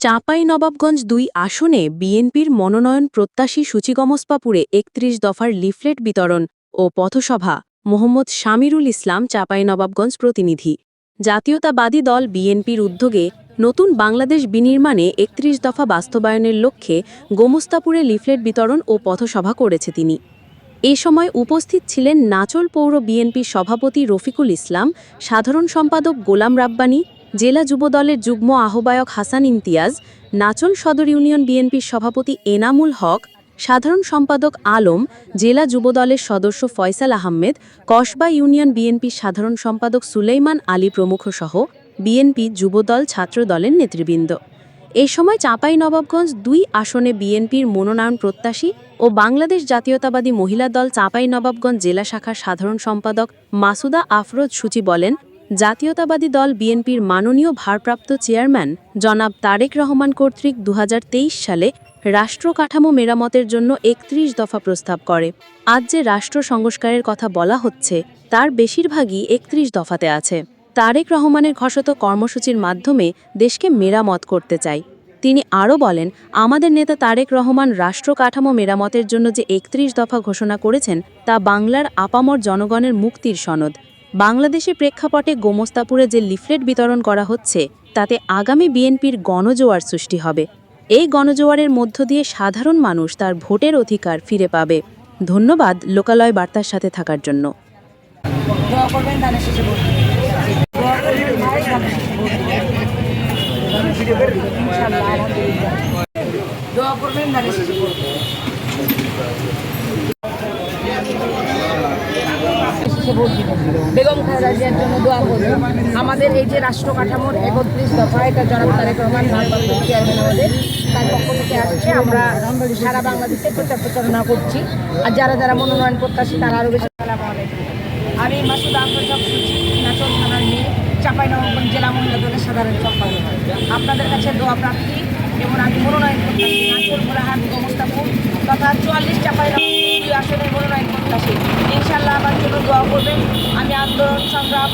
চাঁপাই নবাবগঞ্জ দুই আসনে বিএনপির মনোনয়ন প্রত্যাশী সূচিগমস্পাপুরে একত্রিশ দফার লিফলেট বিতরণ ও পথসভা। মোহাম্মদ শামিরুল ইসলাম চাঁপাই নবাবগঞ্জ প্রতিনিধি। জাতীয়তাবাদী দল বিএনপির উদ্যোগে নতুন বাংলাদেশ বিনির্মাণে একত্রিশ দফা বাস্তবায়নের লক্ষ্যে গোমস্তাপুরে লিফলেট বিতরণ ও পথসভা করেছে তিনি। এ সময় উপস্থিত ছিলেন নাচল পৌর বিএনপির সভাপতি রফিকুল ইসলাম, সাধারণ সম্পাদক গোলাম রাব্বানী জেলা যুবদলের যুগ্ম আহ্বায়ক হাসান ইমতিয়াজ নাচল সদর ইউনিয়ন বিএনপির সভাপতি এনামুল হক, সাধারণ সম্পাদক আলম, জেলা যুবদলের সদস্য ফয়সাল আহমেদ, কসবা ইউনিয়ন বিএনপির সাধারণ সম্পাদক সুলেইমান আলী প্রমুখ সহ বিএনপি যুবদল ছাত্রদলের নেতৃবৃন্দ। এ সময় চাঁপাই নবাবগঞ্জ দুই আসনে বিএনপির মনোনয়ন প্রত্যাশী ও বাংলাদেশ জাতীয়তাবাদী মহিলা দল চাঁপাই নবাবগঞ্জ জেলা শাখার সাধারণ সম্পাদক মাসুদা আফরোজ সূচি বলেন জাতীয়তাবাদী দল বিএনপির মাননীয় ভারপ্রাপ্ত চেয়ারম্যান জনাব তারেক রহমান কর্তৃক দুহাজার তেইশ সালে রাষ্ট্র কাঠামো মেরামতের জন্য একত্রিশ দফা প্রস্তাব করে। আজ যে রাষ্ট্র সংস্কারের কথা বলা হচ্ছে, তার বেশিরভাগই একত্রিশ দফাতে আছে। তারেক রহমানের ঘোষিত কর্মসূচির মাধ্যমে দেশকে মেরামত করতে চাই। তিনি আরও বলেন, আমাদের নেতা তারেক রহমান রাষ্ট্র কাঠামো মেরামতের জন্য যে একত্রিশ দফা ঘোষণা করেছেন, তা বাংলার আপামর জনগণের মুক্তির সনদ। বাংলাদেশের প্রেক্ষাপটে গোমস্তাপুরে যে লিফলেট বিতরণ করা হচ্ছে, তাতে আগামী বিএনপির গণজোয়ার সৃষ্টি হবে। এই গণজোয়ারের মধ্য দিয়ে সাধারণ মানুষ তার ভোটের অধিকার ফিরে পাবে। ধন্যবাদ লোকালয় বার্তার সাথে থাকার জন্য। দোয়া করবেন ধানের শেষে ভোট দিবেন। দোয়া করবেন ভাই ধানের শেষে ভোট দিবেন। ইনশাআল্লাহ, আলহামদুলিল্লাহ। দোয়া করবেন ধানের শেষে ভোট দিবেন। শেষে ভোট। বেগম খালেদা জিয়ার জন্য দোয়া করবেন আমাদের এই যে রাষ্ট্র কাঠামোর একত্রিশ দফা, এটা জনাব তারেক রহমান, ভারপ্রাপ্ত চেয়ারম্যান আমাদের, তার পক্ষ থেকে আসছে আমরা সারা বাংলাদেশে প্রচার প্রচারণা করছি আর যারা যারা মনোনয়ন প্রত্যাশী, তারা আরও বেশি। আমি মাসুদ আহমদ থানার মেয়ে চাপাই নবাবগঞ্জ জেলা মহিলা দলের সাধারণ সম্পাদক আপনাদের কাছে দোয়া প্রার্থী এবং আমি মনোনয়ন প্রত্যাশী নাচল গোলাহাট গোমস্তাপুর তথা চুয়াল্লিশ চাপাই নবাবগঞ্জ দুই আসনের ইনশাল্লাহ আমার জন্য দোয়া করবেন। আমি আন্দোলন সংগ্রাম